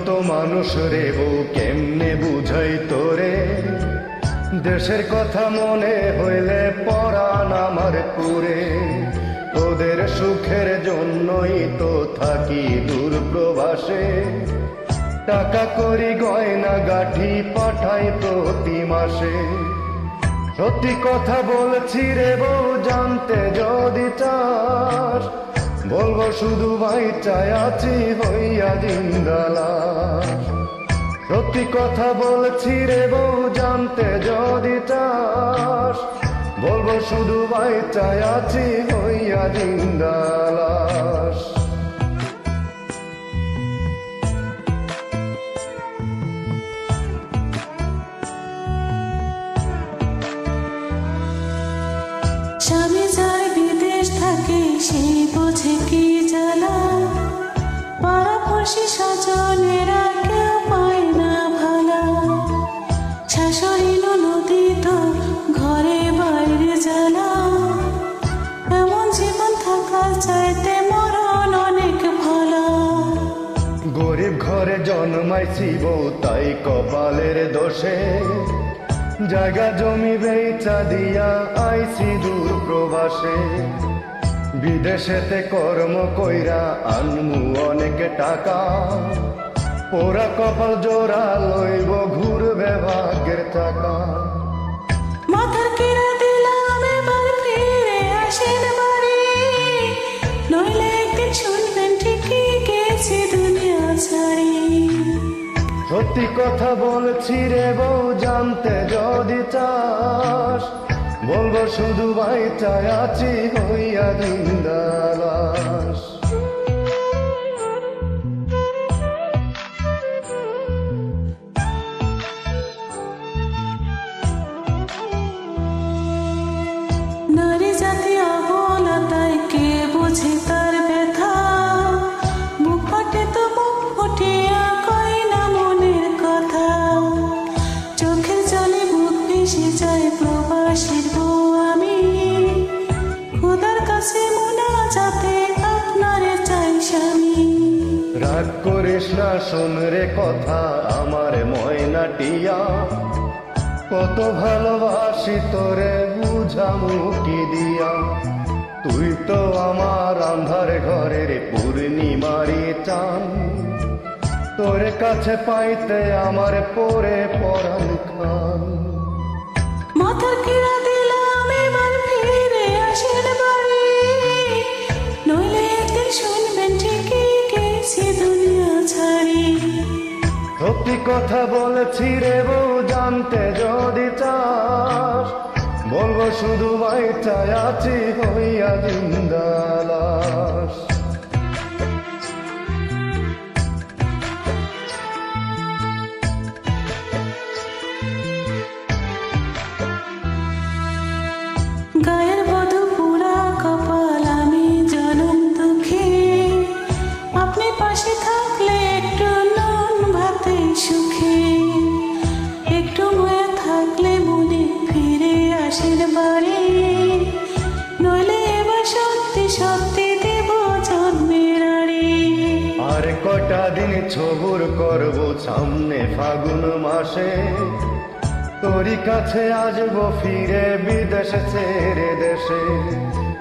মানুষ রে বউ, কেমনে বুঝাই তোরে? দেশের কথা মনে হইলে পরাণ আমার পুরে। তোদের সুখের জন্যই তো থাকি দূর প্রবাসে। টাকা করি, গয়না, গাঠি পাঠাই প্রতি মাসে। সত্যি কথা বলছি রে বউ, জানতে যদি চাস বলব শুধু ভাই চাই আছি হইয়া দালা সত্যি কথা বলছি রে বউ, জানতে যদি চাস, বলব শুধু ভাই চাই আছি হইয়া দিন স্বামী পাড়াপড়শি স্বজনেরা কেউ পায় নদী তো ঘরে বাইরে জ্বালা। এমন জীবন থাকা চাইতে মরণ অনেক ভালো। গরিব ঘরে জন্মাইছি বউ তাই কপালের দোষে। জায়গা জমি বেচা দিয়া আইছি দূর প্রবাসে। বিদেশেতে কর্ম কইরা আনমু অনেক টাকা। ওরা কপাল জোড়া লইব ঘুরবে ভাগ্যের টাকা মাথার কিরা দিলাম এবার ফিরে আসেন বাড়ি। নইলে একদিন শুনবেন ঠিকই গেছি দুনিয়া ছাড়ি। সত্যি কথা বলছি রে বউ জানতে যদি চাস বলব শুধু তাই আছি হইয়া দিনদালাস নারী জাতি অবলা তাই কে বুঝে কাছে মোনা যাতে আপনারে চাই স্বামী। রাগ করিস না শোন রে কথা আমার ময়না টিয়া কত ভালোবাসি তোরে বুঝামু কি দিয়া। তুই তো আমার আন্ধার ঘরের পূর্ণিমারি চান তোর কাছে পাইতে আমার পরে পরাণ খান। মাথার কিরা দিলাম এবার ফিরে আসেন কথা বলেছি রে বউ জানতে যদি চাস বলব শুধু বাইটায় আছি হইয়া জিন্দালাস সুখে। একটু ময়ে থাকলে মনে ফিরে আসেন বাড়ি। নইলে এবার সত্যি সত্যি দেব জন্মের আর কটা দিন ছবুর করব সামনে ফাগুন মাসে। তোরই কাছে আসব ফিরে বিদেশ ছেড়ে দেশে।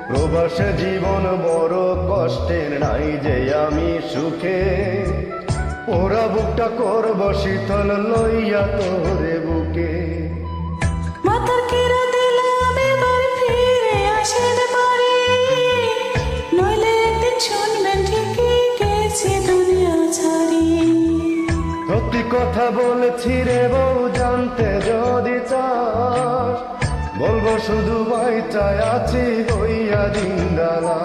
প্রবাস জীবন বড় কষ্টের, নাই যে আমি সুখে। ওরা বুকটা করব শীতল লইয়া তোরে বুকে। মাথার কিরা দিলাম এবার ফিরে আসেন বাড়ি। নইলে একদিন শুনবেন ঠিকই গেছি দুনিয়া সত্যি কথা বলেছি রে বউ জানতে যদি চাস বলব শুধু ভাই আছি হইয়া জিন্দালা